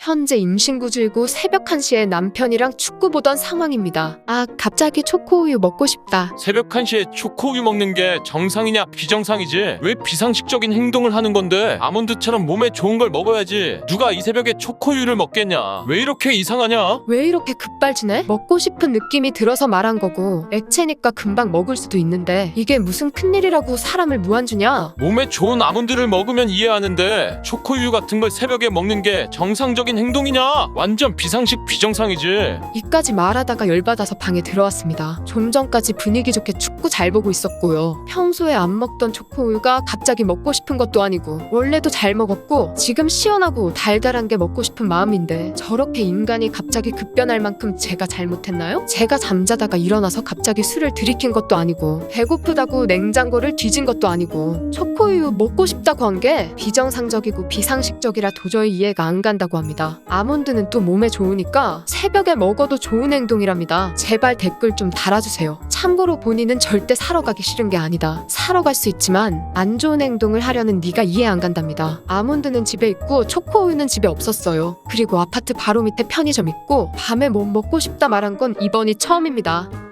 현재 임신구 줄고 새벽 1시에 남편이랑 축구 보던 상황입니다. 아, 갑자기 초코우유 먹고 싶다. 새벽 1시에 초코우유 먹는 게 정상이냐 비정상이지 왜 비상식적인 행동을 하는 건데 아몬드처럼 몸에 좋은 걸 먹어야지 누가 이 새벽에 초코우유를 먹겠냐 왜 이렇게 이상하냐 왜 이렇게 급발진해? 먹고 싶은 느낌이 들어서 말한 거고 액체니까 금방 먹을 수도 있는데 이게 무슨 큰일이라고 사람을 무한주냐? 몸에 좋은 아몬드를 먹으면 이해하는데 초코우유 같은 걸 새벽에 먹는 게 정상적인 행동이냐 완전 비상식 비정상이지 이까지 말하다가 열받아서 방에 들어왔습니다. 좀 전까지 분위기 좋게 축구 잘 보고 있었고요. 평소에 안 먹던 초코우유가 갑자기 먹고 싶은 것도 아니고 원래도 잘 먹었고 지금 시원하고 달달한 게 먹고 싶은 마음인데 저렇게 인간이 갑자기 급변할 만큼 제가 잘못했나요? 제가 잠자다가 일어나서 갑자기 술을 들이킨 것도 아니고 배고프다고 냉장고를 뒤진 것도 아니고 초코우유 먹고 싶다고 한 게 비정상적이고 비상식적이라 도저히 이해가 안 간다고 합 니다. 아몬드는 또 몸에 좋으니까 새벽에 먹어도 좋은 행동이랍니다. 제발 댓글 좀 달아주세요. 참고로 본인은 절대 사러 가기 싫은 게 아니다. 사러 갈 수 있지만 안 좋은 행동을 하려는 네가 이해 안 간답니다. 아몬드는 집에 있고 초코우유는 집에 없었어요. 그리고 아파트 바로 밑에 편의점 있고 밤에 뭐 먹고 싶다 말한 건 이번이 처음입니다.